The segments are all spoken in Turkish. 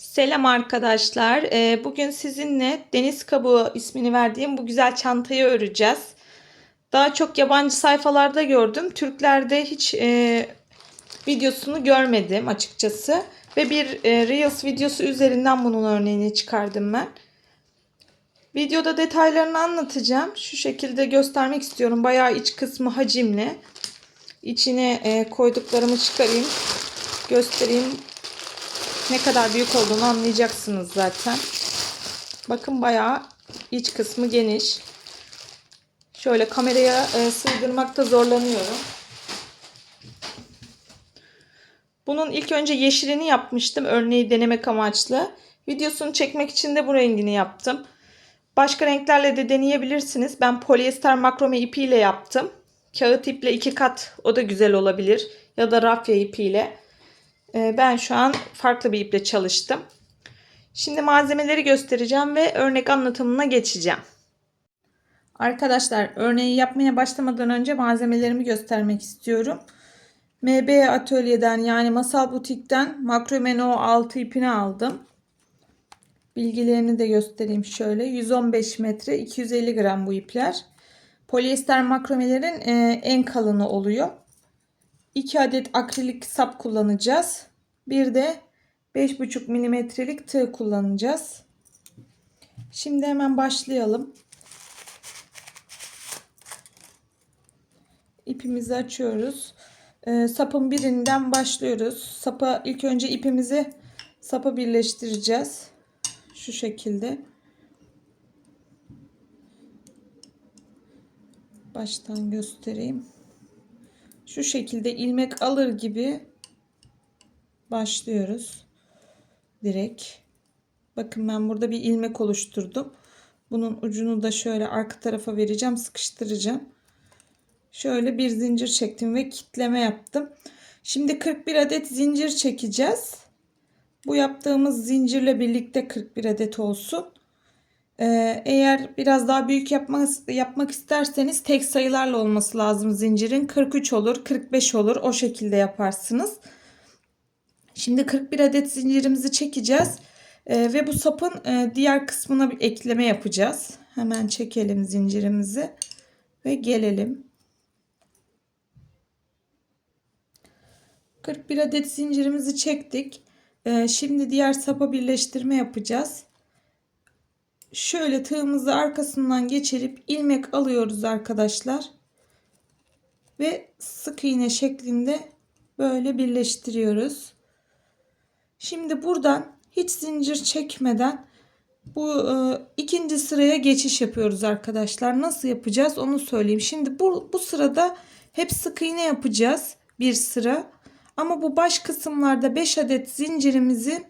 Selam arkadaşlar. Ee, Bugün sizinle deniz kabuğu ismini verdiğim bu güzel çantayı öreceğiz. Daha çok yabancı sayfalarda gördüm. Türklerde hiç e, videosunu görmedim açıkçası. Ve bir e, Reels videosu üzerinden bunun örneğini çıkardım ben. Videoda detaylarını anlatacağım. Şu şekilde göstermek istiyorum. Bayağı iç kısmı hacimli. İçine e, koyduklarımı çıkarayım. Göstereyim. Ne kadar büyük olduğunu anlayacaksınız zaten. Bakın bayağı iç kısmı geniş. Şöyle kameraya e, sığdırmakta zorlanıyorum. Bunun ilk önce yeşilini yapmıştım. Örneği denemek amaçlı. Videosunu çekmek için de bu rengini yaptım. Başka renklerle de deneyebilirsiniz. Ben polyester makrome ipiyle yaptım. Kağıt iple iki kat o da güzel olabilir. Ya da rafya ipiyle. Ee, Ben şu an farklı bir iple çalıştım. Şimdi malzemeleri göstereceğim ve örnek anlatımına geçeceğim. Arkadaşlar örneği yapmaya başlamadan önce malzemelerimi göstermek istiyorum. MB atölyeden yani Masal Butik'ten Makrome No 6 ipini aldım. Bilgilerini de göstereyim şöyle. 115 metre 250 gram bu ipler. Polyester makromelerin e, en kalını oluyor. 2 adet akrilik sap kullanacağız. Bir de 5,5 milimetrelik tığ kullanacağız. Şimdi hemen başlayalım. İpimizi açıyoruz. Ee, sapın birinden başlıyoruz. Sapa ilk önce ipimizi sapa birleştireceğiz. Şu şekilde. Baştan göstereyim. Şu şekilde ilmek alır gibi başlıyoruz. Direkt. Bakın ben burada bir ilmek oluşturdum. Bunun ucunu da şöyle arka tarafa vereceğim. Sıkıştıracağım. Şöyle bir zincir çektim ve kitleme yaptım. Şimdi 41 adet zincir çekeceğiz. Bu yaptığımız zincirle birlikte 41 adet olsun. Ee, eğer biraz daha büyük yapmak, yapmak isterseniz tek sayılarla olması lazım zincirin. 43 olur, 45 olur. O şekilde yaparsınız. Şimdi 41 adet zincirimizi çekeceğiz. Ee, ve bu sapın e, diğer kısmına bir ekleme yapacağız. Hemen çekelim zincirimizi ve gelelim. 41 adet zincirimizi çektik. Ee, şimdi diğer sapa birleştirme yapacağız. Şöyle tığımızı arkasından geçirip ilmek alıyoruz arkadaşlar. Ve sık iğne şeklinde böyle birleştiriyoruz. Şimdi buradan hiç zincir çekmeden bu e, ikinci sıraya geçiş yapıyoruz arkadaşlar. Nasıl yapacağız onu söyleyeyim. Şimdi bu, bu sırada hep sık iğne yapacağız bir sıra. Ama bu baş kısımlarda 5 adet zincirimizin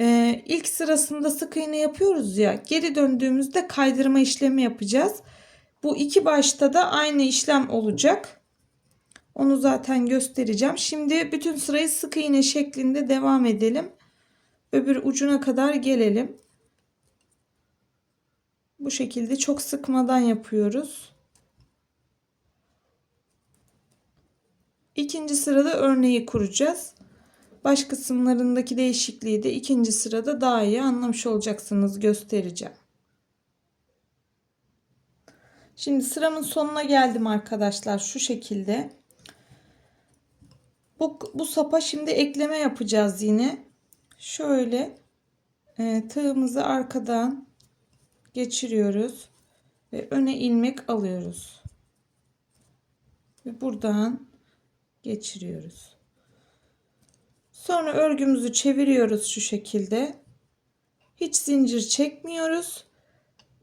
e, ilk sırasında sık iğne yapıyoruz ya. Geri döndüğümüzde kaydırma işlemi yapacağız. Bu iki başta da aynı işlem olacak. Onu zaten göstereceğim. Şimdi bütün sırayı sık iğne şeklinde devam edelim. Öbür ucuna kadar gelelim. Bu şekilde çok sıkmadan yapıyoruz. İkinci sırada örneği kuracağız. Baş kısımlarındaki değişikliği de ikinci sırada daha iyi anlamış olacaksınız göstereceğim. Şimdi sıramın sonuna geldim arkadaşlar şu şekilde. Bu, bu sapa şimdi ekleme yapacağız yine. Şöyle e, tığımızı arkadan geçiriyoruz ve öne ilmek alıyoruz. Ve buradan geçiriyoruz. Sonra örgümüzü çeviriyoruz şu şekilde. Hiç zincir çekmiyoruz.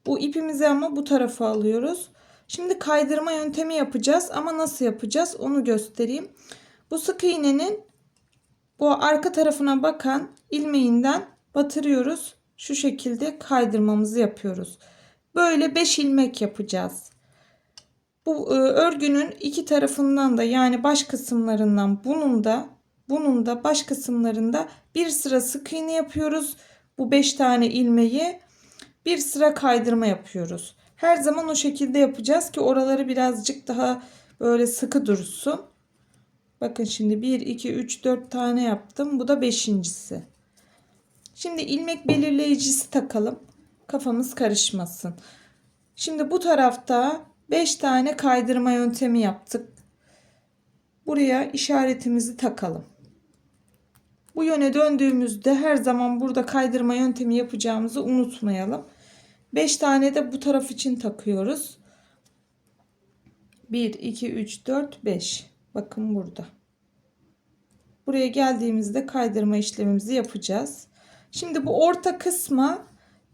Bu ipimizi ama bu tarafa alıyoruz. Şimdi kaydırma yöntemi yapacağız ama nasıl yapacağız onu göstereyim. Bu sık iğnenin bu arka tarafına bakan ilmeğinden batırıyoruz. Şu şekilde kaydırmamızı yapıyoruz. Böyle 5 ilmek yapacağız. Bu e, örgünün iki tarafından da yani baş kısımlarından bunun da bunun da baş kısımlarında bir sıra sık iğne yapıyoruz. Bu 5 tane ilmeği bir sıra kaydırma yapıyoruz. Her zaman o şekilde yapacağız ki oraları birazcık daha böyle sıkı dursun. Bakın şimdi 1 2 3 4 tane yaptım. Bu da beşincisi. Şimdi ilmek belirleyicisi takalım. Kafamız karışmasın. Şimdi bu tarafta 5 tane kaydırma yöntemi yaptık. Buraya işaretimizi takalım. Bu yöne döndüğümüzde her zaman burada kaydırma yöntemi yapacağımızı unutmayalım. 5 tane de bu taraf için takıyoruz. 1, 2, 3, 4, 5. Bakın burada. Buraya geldiğimizde kaydırma işlemimizi yapacağız. Şimdi bu orta kısma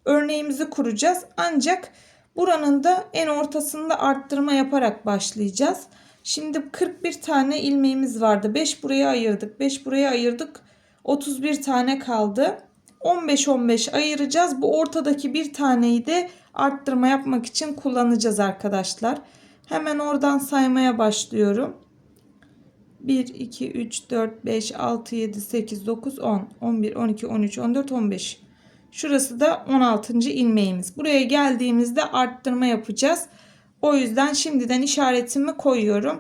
örneğimizi kuracağız. Ancak buranın da en ortasında arttırma yaparak başlayacağız. Şimdi 41 tane ilmeğimiz vardı. 5 buraya ayırdık. 5 buraya ayırdık. 31 tane kaldı. 15-15 ayıracağız. Bu ortadaki bir taneyi de arttırma yapmak için kullanacağız arkadaşlar. Hemen oradan saymaya başlıyorum. 1, 2, 3, 4, 5, 6, 7, 8, 9, 10, 11, 12, 13, 14, 15. Şurası da 16. ilmeğimiz. Buraya geldiğimizde arttırma yapacağız. O yüzden şimdiden işaretimi koyuyorum.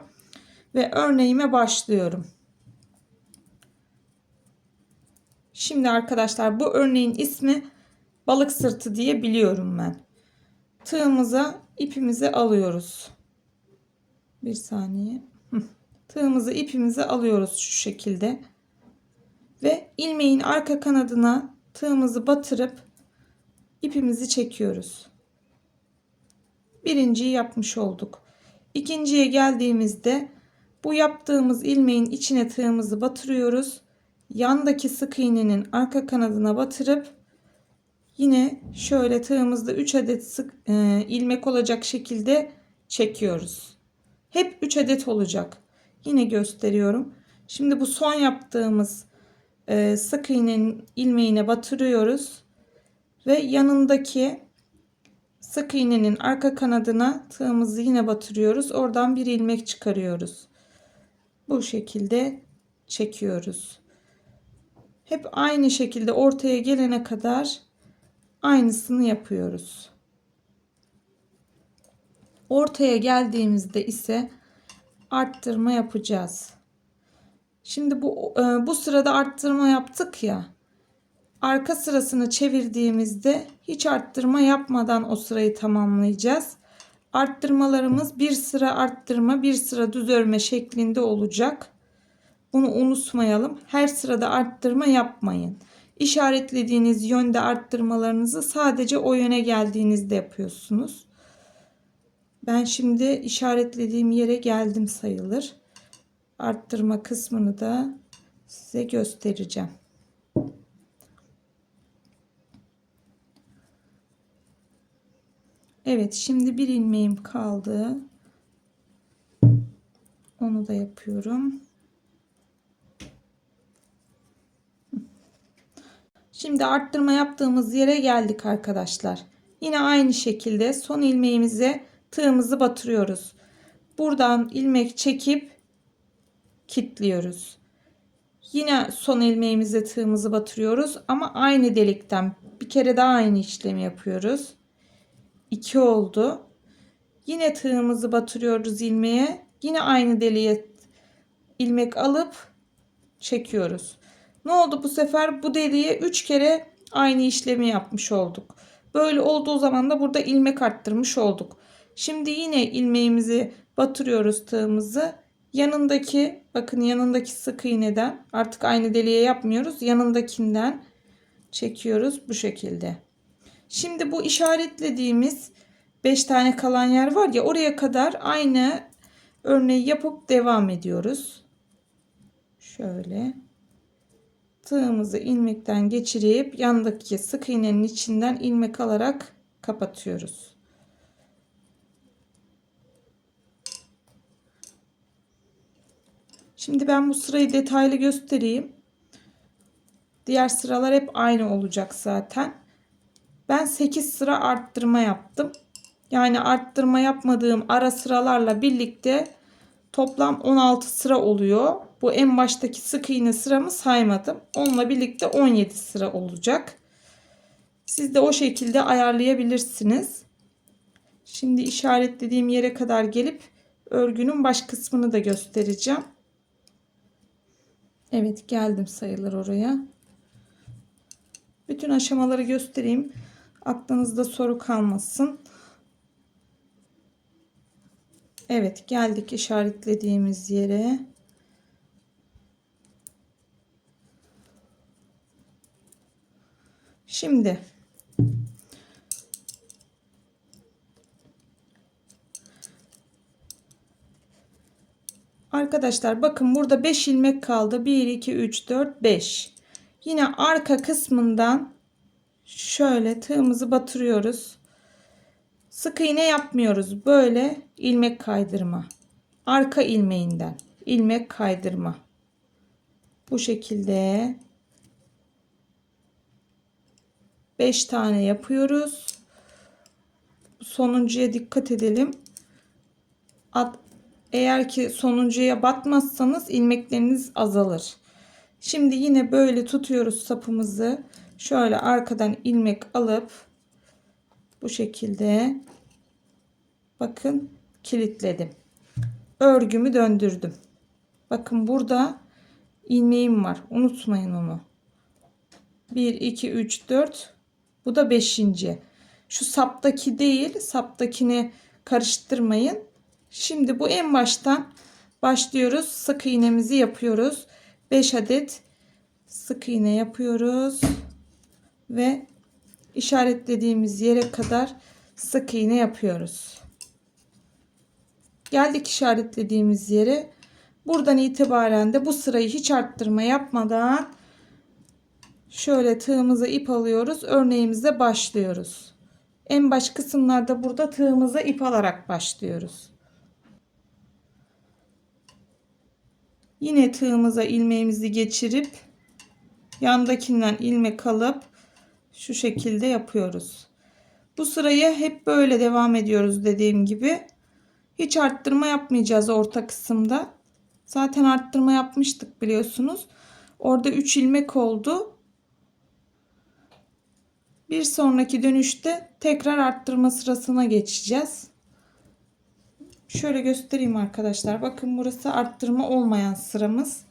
Ve örneğime başlıyorum. Şimdi arkadaşlar bu örneğin ismi balık sırtı diye biliyorum ben. Tığımıza ipimizi alıyoruz. Bir saniye. Tığımızı ipimizi alıyoruz şu şekilde. Ve ilmeğin arka kanadına tığımızı batırıp ipimizi çekiyoruz. Birinciyi yapmış olduk. İkinciye geldiğimizde bu yaptığımız ilmeğin içine tığımızı batırıyoruz. Yandaki sık iğnenin arka kanadına batırıp yine şöyle tığımızda 3 adet sık e, ilmek olacak şekilde çekiyoruz. Hep 3 adet olacak. Yine gösteriyorum. Şimdi bu son yaptığımız e, sık iğnenin ilmeğine batırıyoruz ve yanındaki sık iğnenin arka kanadına tığımızı yine batırıyoruz. Oradan bir ilmek çıkarıyoruz. Bu şekilde çekiyoruz. Hep aynı şekilde ortaya gelene kadar aynısını yapıyoruz. Ortaya geldiğimizde ise arttırma yapacağız. Şimdi bu e, bu sırada arttırma yaptık ya. Arka sırasını çevirdiğimizde hiç arttırma yapmadan o sırayı tamamlayacağız. Arttırmalarımız bir sıra arttırma, bir sıra düz örme şeklinde olacak. Bunu unutmayalım. Her sırada arttırma yapmayın. İşaretlediğiniz yönde arttırmalarınızı sadece o yöne geldiğinizde yapıyorsunuz. Ben şimdi işaretlediğim yere geldim sayılır. Arttırma kısmını da size göstereceğim. Evet şimdi bir ilmeğim kaldı. Onu da yapıyorum. Şimdi arttırma yaptığımız yere geldik arkadaşlar. Yine aynı şekilde son ilmeğimize tığımızı batırıyoruz. Buradan ilmek çekip kilitliyoruz. Yine son ilmeğimize tığımızı batırıyoruz ama aynı delikten bir kere daha aynı işlemi yapıyoruz. 2 oldu. Yine tığımızı batırıyoruz ilmeğe. Yine aynı deliğe ilmek alıp çekiyoruz. Ne oldu bu sefer? Bu deliğe 3 kere aynı işlemi yapmış olduk. Böyle olduğu zaman da burada ilmek arttırmış olduk. Şimdi yine ilmeğimizi batırıyoruz tığımızı. Yanındaki bakın yanındaki sık iğneden artık aynı deliğe yapmıyoruz. Yanındakinden çekiyoruz bu şekilde. Şimdi bu işaretlediğimiz 5 tane kalan yer var ya oraya kadar aynı örneği yapıp devam ediyoruz. Şöyle tığımızı ilmekten geçirip yandaki sık iğnenin içinden ilmek alarak kapatıyoruz. Şimdi ben bu sırayı detaylı göstereyim. Diğer sıralar hep aynı olacak zaten. Ben 8 sıra arttırma yaptım. Yani arttırma yapmadığım ara sıralarla birlikte toplam 16 sıra oluyor. Bu en baştaki sık iğne sıramı saymadım. Onunla birlikte 17 sıra olacak. Siz de o şekilde ayarlayabilirsiniz. Şimdi işaretlediğim yere kadar gelip örgünün baş kısmını da göstereceğim. Evet geldim sayılır oraya. Bütün aşamaları göstereyim. Aklınızda soru kalmasın. Evet geldik işaretlediğimiz yere. Şimdi Arkadaşlar bakın burada 5 ilmek kaldı. 1 2 3 4 5. Yine arka kısmından şöyle tığımızı batırıyoruz. Sık iğne yapmıyoruz. Böyle ilmek kaydırma. Arka ilmeğinden ilmek kaydırma. Bu şekilde 5 tane yapıyoruz. Sonuncuya dikkat edelim. At, eğer ki sonuncuya batmazsanız ilmekleriniz azalır. Şimdi yine böyle tutuyoruz sapımızı. Şöyle arkadan ilmek alıp bu şekilde bakın kilitledim. Örgümü döndürdüm. Bakın burada ilmeğim var. Unutmayın onu. 1 2 3 4 bu da 5. Şu saptaki değil, saptakini karıştırmayın. Şimdi bu en baştan başlıyoruz. Sık iğnemizi yapıyoruz. 5 adet sık iğne yapıyoruz ve işaretlediğimiz yere kadar sık iğne yapıyoruz. Geldik işaretlediğimiz yere. Buradan itibaren de bu sırayı hiç arttırma yapmadan şöyle tığımıza ip alıyoruz. Örneğimize başlıyoruz. En baş kısımlarda burada tığımıza ip alarak başlıyoruz. Yine tığımıza ilmeğimizi geçirip yandakinden ilmek alıp şu şekilde yapıyoruz. Bu sırayı hep böyle devam ediyoruz dediğim gibi. Hiç arttırma yapmayacağız orta kısımda. Zaten arttırma yapmıştık biliyorsunuz. Orada 3 ilmek oldu. Bir sonraki dönüşte tekrar arttırma sırasına geçeceğiz. Şöyle göstereyim arkadaşlar. Bakın burası arttırma olmayan sıramız.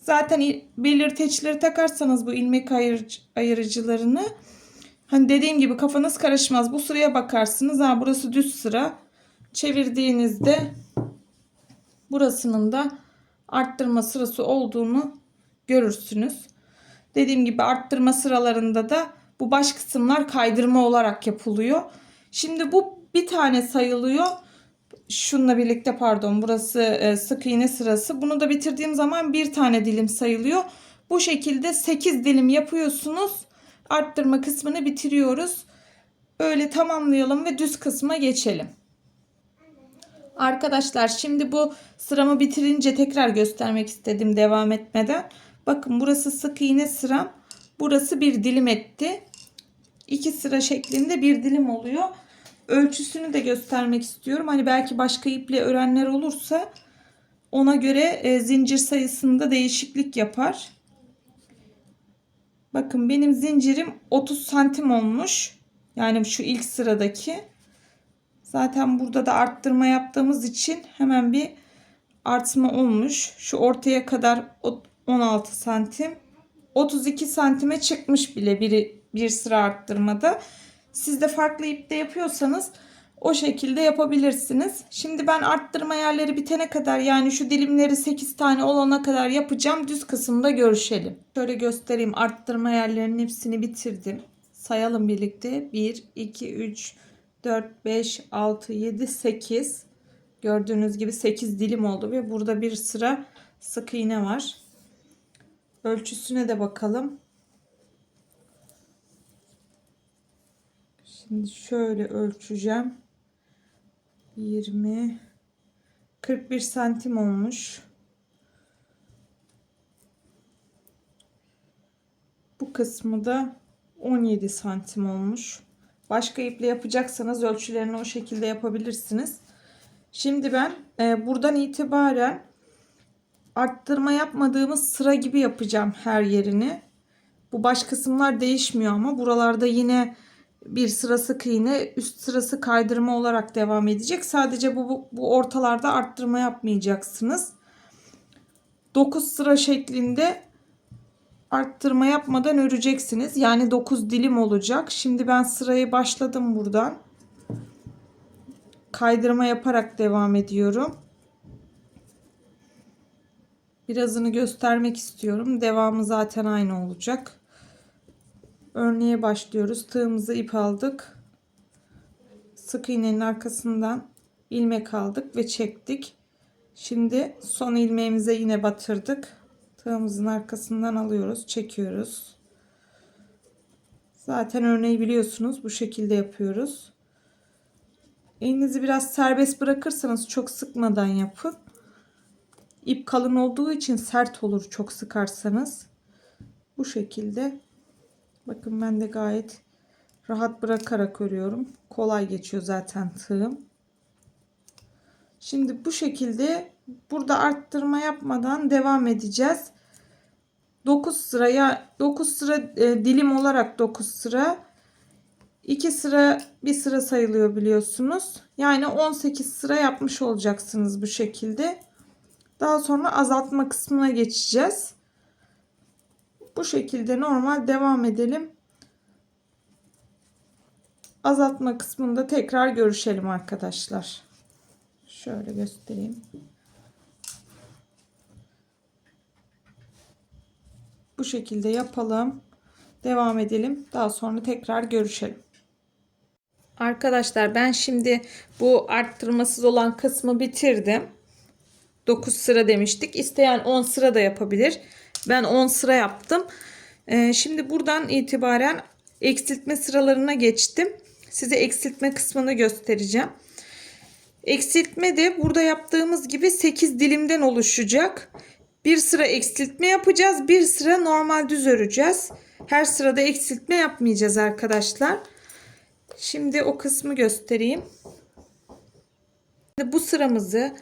Zaten belirteçleri takarsanız bu ilmek ayır, ayırıcılarını hani dediğim gibi kafanız karışmaz. Bu sıraya bakarsınız. Ha burası düz sıra. Çevirdiğinizde burasının da arttırma sırası olduğunu görürsünüz. Dediğim gibi arttırma sıralarında da bu baş kısımlar kaydırma olarak yapılıyor. Şimdi bu bir tane sayılıyor şununla birlikte pardon burası e, sık iğne sırası. Bunu da bitirdiğim zaman bir tane dilim sayılıyor. Bu şekilde 8 dilim yapıyorsunuz. Arttırma kısmını bitiriyoruz. Öyle tamamlayalım ve düz kısma geçelim. Arkadaşlar şimdi bu sıramı bitirince tekrar göstermek istedim devam etmeden. Bakın burası sık iğne sıram. Burası bir dilim etti. İki sıra şeklinde bir dilim oluyor ölçüsünü de göstermek istiyorum. Hani belki başka iple örenler olursa ona göre e, zincir sayısında değişiklik yapar. Bakın benim zincirim 30 santim olmuş. Yani şu ilk sıradaki. Zaten burada da arttırma yaptığımız için hemen bir artma olmuş. Şu ortaya kadar 16 santim. 32 santime çıkmış bile bir, bir sıra arttırmada. Siz de farklı ipte yapıyorsanız o şekilde yapabilirsiniz. Şimdi ben arttırma yerleri bitene kadar yani şu dilimleri 8 tane olana kadar yapacağım. Düz kısımda görüşelim. Şöyle göstereyim. Arttırma yerlerinin hepsini bitirdim. Sayalım birlikte. 1, 2, 3, 4, 5, 6, 7, 8. Gördüğünüz gibi 8 dilim oldu ve burada bir sıra sık iğne var. Ölçüsüne de bakalım. Şimdi şöyle ölçeceğim. 20 41 santim olmuş. Bu kısmı da 17 santim olmuş. Başka iple yapacaksanız ölçülerini o şekilde yapabilirsiniz. Şimdi ben e, buradan itibaren arttırma yapmadığımız sıra gibi yapacağım her yerini. Bu baş kısımlar değişmiyor ama buralarda yine bir sıra sık iğne üst sırası kaydırma olarak devam edecek. Sadece bu, bu, bu ortalarda arttırma yapmayacaksınız. 9 sıra şeklinde arttırma yapmadan öreceksiniz. Yani 9 dilim olacak. Şimdi ben sırayı başladım buradan. Kaydırma yaparak devam ediyorum. Birazını göstermek istiyorum. Devamı zaten aynı olacak. Örneğe başlıyoruz. Tığımızı ip aldık. Sık iğnenin arkasından ilmek aldık ve çektik. Şimdi son ilmeğimize yine batırdık. Tığımızın arkasından alıyoruz, çekiyoruz. Zaten örneği biliyorsunuz. Bu şekilde yapıyoruz. Elinizi biraz serbest bırakırsanız çok sıkmadan yapın. İp kalın olduğu için sert olur çok sıkarsanız. Bu şekilde. Bakın ben de gayet rahat bırakarak örüyorum. Kolay geçiyor zaten tığım. Şimdi bu şekilde burada arttırma yapmadan devam edeceğiz. 9 sıraya 9 sıra e, dilim olarak 9 sıra 2 sıra bir sıra sayılıyor biliyorsunuz. Yani 18 sıra yapmış olacaksınız bu şekilde. Daha sonra azaltma kısmına geçeceğiz. Bu şekilde normal devam edelim. Azaltma kısmında tekrar görüşelim arkadaşlar. Şöyle göstereyim. Bu şekilde yapalım. Devam edelim. Daha sonra tekrar görüşelim. Arkadaşlar ben şimdi bu arttırmasız olan kısmı bitirdim. 9 sıra demiştik. İsteyen 10 sıra da yapabilir. Ben 10 sıra yaptım. Ee, şimdi buradan itibaren eksiltme sıralarına geçtim. Size eksiltme kısmını göstereceğim. Eksiltme de burada yaptığımız gibi 8 dilimden oluşacak. Bir sıra eksiltme yapacağız. Bir sıra normal düz öreceğiz. Her sırada eksiltme yapmayacağız arkadaşlar. Şimdi o kısmı göstereyim. Bu sıramızı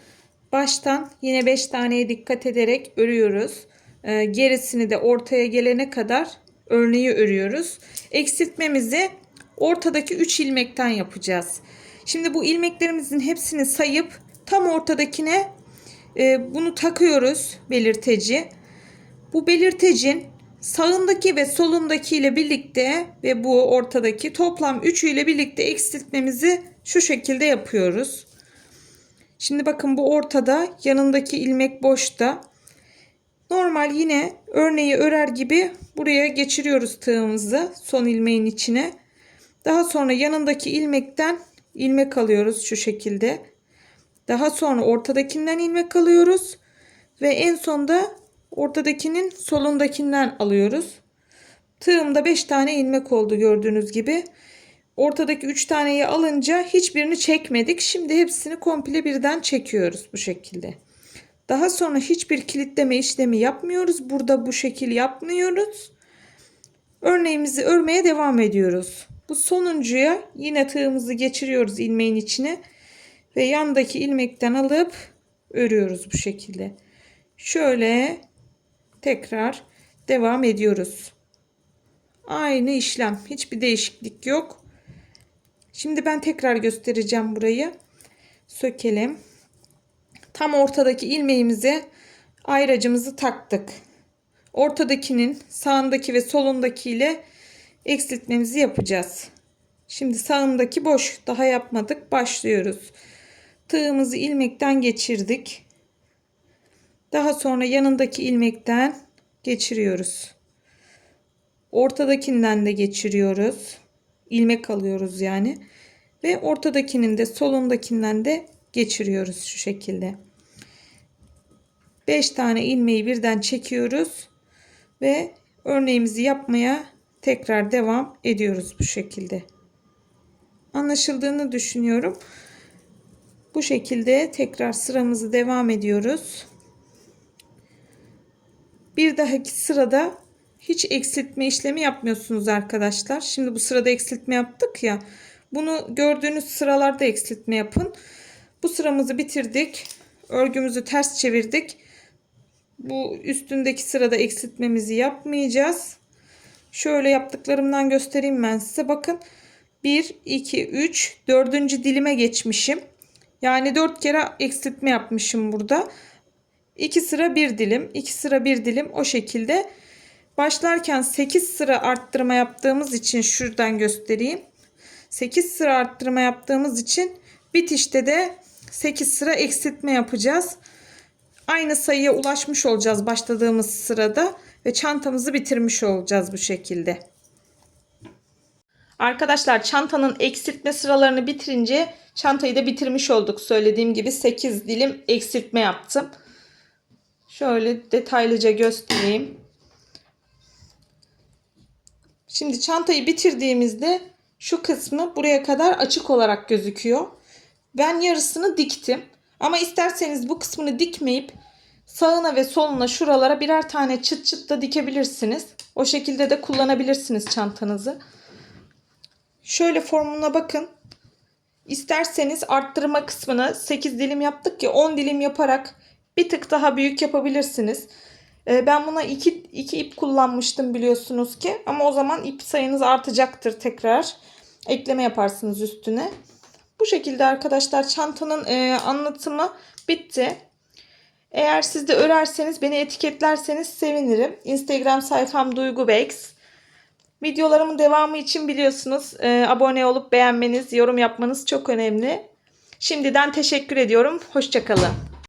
baştan yine 5 taneye dikkat ederek örüyoruz. Ee, gerisini de ortaya gelene kadar örneği örüyoruz. Eksiltmemizi ortadaki 3 ilmekten yapacağız. Şimdi bu ilmeklerimizin hepsini sayıp tam ortadakine e, bunu takıyoruz belirteci. Bu belirtecin sağındaki ve solundaki ile birlikte ve bu ortadaki toplam üçü ile birlikte eksiltmemizi şu şekilde yapıyoruz. Şimdi bakın bu ortada yanındaki ilmek boşta. Normal yine örneği örer gibi buraya geçiriyoruz tığımızı son ilmeğin içine. Daha sonra yanındaki ilmekten ilmek alıyoruz şu şekilde. Daha sonra ortadakinden ilmek alıyoruz ve en sonda ortadakinin solundakinden alıyoruz. Tığımda 5 tane ilmek oldu gördüğünüz gibi. Ortadaki 3 taneyi alınca hiçbirini çekmedik. Şimdi hepsini komple birden çekiyoruz bu şekilde. Daha sonra hiçbir kilitleme işlemi yapmıyoruz. Burada bu şekil yapmıyoruz. Örneğimizi örmeye devam ediyoruz. Bu sonuncuya yine tığımızı geçiriyoruz ilmeğin içine ve yandaki ilmekten alıp örüyoruz bu şekilde. Şöyle tekrar devam ediyoruz. Aynı işlem. Hiçbir değişiklik yok. Şimdi ben tekrar göstereceğim burayı. Sökelim. Tam ortadaki ilmeğimize ayracımızı taktık. Ortadakinin sağındaki ve solundaki ile eksiltmemizi yapacağız. Şimdi sağındaki boş daha yapmadık. Başlıyoruz. Tığımızı ilmekten geçirdik. Daha sonra yanındaki ilmekten geçiriyoruz. Ortadakinden de geçiriyoruz. İlmek alıyoruz yani. Ve ortadakinin de solundakinden de geçiriyoruz şu şekilde. 5 tane ilmeği birden çekiyoruz ve örneğimizi yapmaya tekrar devam ediyoruz bu şekilde. Anlaşıldığını düşünüyorum. Bu şekilde tekrar sıramızı devam ediyoruz. Bir dahaki sırada hiç eksiltme işlemi yapmıyorsunuz arkadaşlar. Şimdi bu sırada eksiltme yaptık ya. Bunu gördüğünüz sıralarda eksiltme yapın. Bu sıramızı bitirdik. Örgümüzü ters çevirdik. Bu üstündeki sırada eksiltmemizi yapmayacağız. Şöyle yaptıklarımdan göstereyim ben size. Bakın 1, 2, 3, 4. dilime geçmişim. Yani 4 kere eksiltme yapmışım burada. 2 sıra bir dilim, 2 sıra bir dilim o şekilde. Başlarken 8 sıra arttırma yaptığımız için şuradan göstereyim. 8 sıra arttırma yaptığımız için bitişte de 8 sıra eksiltme yapacağız. Aynı sayıya ulaşmış olacağız başladığımız sırada ve çantamızı bitirmiş olacağız bu şekilde. Arkadaşlar çantanın eksiltme sıralarını bitirince çantayı da bitirmiş olduk. Söylediğim gibi 8 dilim eksiltme yaptım. Şöyle detaylıca göstereyim. Şimdi çantayı bitirdiğimizde şu kısmı buraya kadar açık olarak gözüküyor. Ben yarısını diktim. Ama isterseniz bu kısmını dikmeyip sağına ve soluna şuralara birer tane çıt çıt da dikebilirsiniz. O şekilde de kullanabilirsiniz çantanızı. Şöyle formuna bakın. İsterseniz arttırma kısmını 8 dilim yaptık ki 10 dilim yaparak bir tık daha büyük yapabilirsiniz. Ee, Ben buna 2 2 ip kullanmıştım biliyorsunuz ki ama o zaman ip sayınız artacaktır tekrar. Ekleme yaparsınız üstüne. Bu şekilde arkadaşlar çantanın e, anlatımı bitti. Eğer siz de örerseniz beni etiketlerseniz sevinirim. Instagram sayfam Duygu. Videolarımın devamı için biliyorsunuz e, abone olup beğenmeniz, yorum yapmanız çok önemli. Şimdiden teşekkür ediyorum. Hoşçakalın.